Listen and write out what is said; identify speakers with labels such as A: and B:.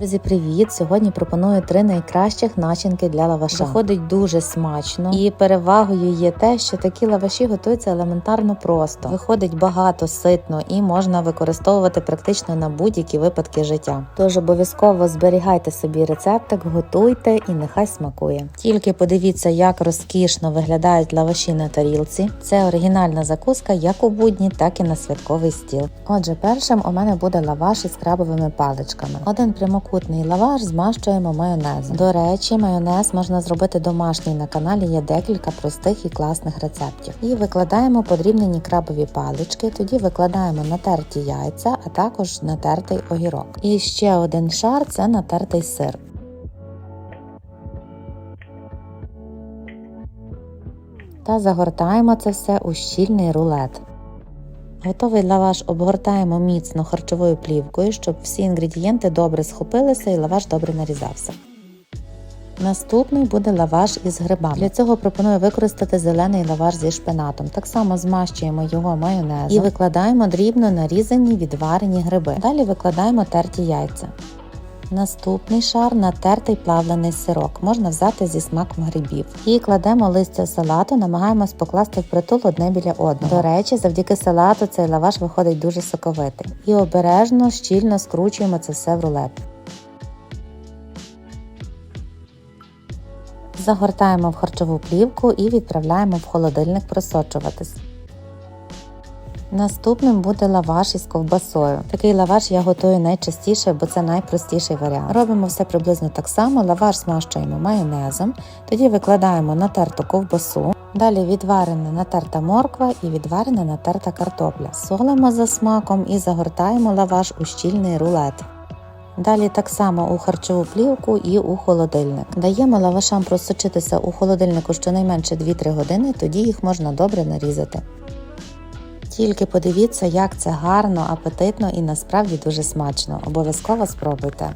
A: Друзі, привіт! Сьогодні пропоную три найкращих начинки для лаваша. Виходить дуже смачно, і перевагою є те, що такі лаваші готуються елементарно просто. Виходить багато, ситно і можна використовувати практично на будь-які випадки життя. Тож обов'язково зберігайте собі рецептик, готуйте і нехай смакує. Тільки подивіться, як розкішно виглядають лаваші на тарілці. Це оригінальна закуска як у будні, так і на святковий стіл. Отже, першим у мене буде лаваш із крабовими паличками. Один прямокутний лаваш змащуємо майонезом. До речі, майонез можна зробити домашній. На каналі є декілька простих і класних рецептів. І викладаємо подрібнені крабові палички, тоді викладаємо натерті яйця, а також натертий огірок. І ще один шар це натертий сир. Та загортаємо це все у щільний рулет. Готовий лаваш обгортаємо міцно харчовою плівкою, щоб всі інгредієнти добре схопилися і лаваш добре нарізався. Наступний буде лаваш із грибами. Для цього пропоную використати зелений лаваш зі шпинатом. Так само змащуємо його майонезом і викладаємо дрібно нарізані відварені гриби. Далі викладаємо терті яйця. Наступний шар натертий плавлений сирок, можна взяти зі смаком грибів. І кладемо листя салату, намагаємось покласти впритул одне біля одного. До речі, завдяки салату цей лаваш виходить дуже соковитий. І обережно, щільно скручуємо це все в рулет. Загортаємо в харчову плівку і відправляємо в холодильник просочуватись. Наступним буде лаваш із ковбасою. Такий лаваш я готую найчастіше, бо це найпростіший варіант. Робимо все приблизно так само. Лаваш змащуємо майонезом, тоді викладаємо натерту ковбасу. Далі відварена натерта морква і відварена натерта картопля. Солимо за смаком і загортаємо лаваш у щільний рулет. Далі так само у харчову плівку і у холодильник. Даємо лавашам просочитися у холодильнику щонайменше 2-3 години, тоді їх можна добре нарізати. Тільки подивіться, як це гарно, апетитно і насправді дуже смачно. Обов'язково спробуйте.